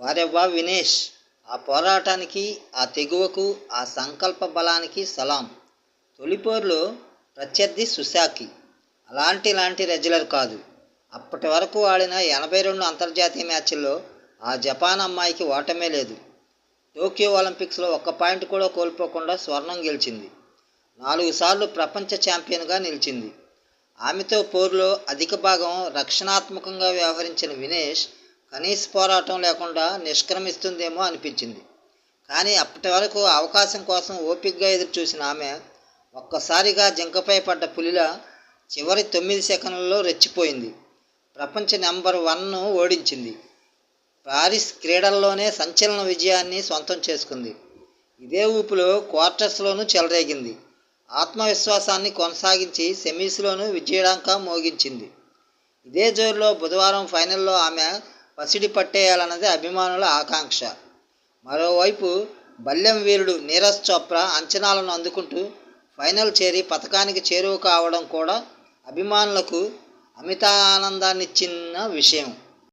వారెవ్వా వినేష్ ఆ పోరాటానికి ఆ తెగువకు ఆ సంకల్ప బలానికి సలాం. తొలిపోరులో ప్రత్యర్థి సుశాకి. అలాంటి లాంటి రెగ్యులర్ కాదు. అప్పటి వరకు ఆడిన ఎనభై రెండు అంతర్జాతీయ మ్యాచ్ల్లో ఆ జపాన్ అమ్మాయికి ఓటమే లేదు. టోక్యో ఒలింపిక్స్లో ఒక్క పాయింట్ కూడా కోల్పోకుండా స్వర్ణం గెలిచింది. నాలుగు సార్లు ప్రపంచ ఛాంపియన్గా నిలిచింది. ఆమెతో పోరులో అధిక భాగం రక్షణాత్మకంగా వ్యవహరించిన వినేష్ కనీస పోరాటం లేకుండా నిష్క్రమిస్తుందేమో అనిపించింది. కానీ అప్పటి వరకు అవకాశం కోసం ఓపికగా ఎదురు చూసిన ఆమె ఒక్కసారిగా జింకపై పడ్డ పులిలా చివరి తొమ్మిది సెకండ్లలో రెచ్చిపోయింది. ప్రపంచ నెంబర్ వన్ను ఓడించింది. పారిస్ క్రీడల్లోనే సంచలన విజయాన్ని సొంతం చేసుకుంది. ఇదే ఊపులో క్వార్టర్స్లోనూ చెలరేగింది. ఆత్మవిశ్వాసాన్ని కొనసాగించి సెమీస్లోనూ విజయడాంక మోగించింది. ఇదే జోరులో బుధవారం ఫైనల్లో ఆమె పసిడి పట్టేయాలన్నది అభిమానుల ఆకాంక్ష. మరోవైపు బల్లెం వీరుడు నీరజ్ చోప్రా అంచనాలను అందుకుంటూ ఫైనల్ చేరి పథకానికి చేరువ కావడం కూడా అభిమానులకు అమితానందాన్నిచ్చిన విషయం.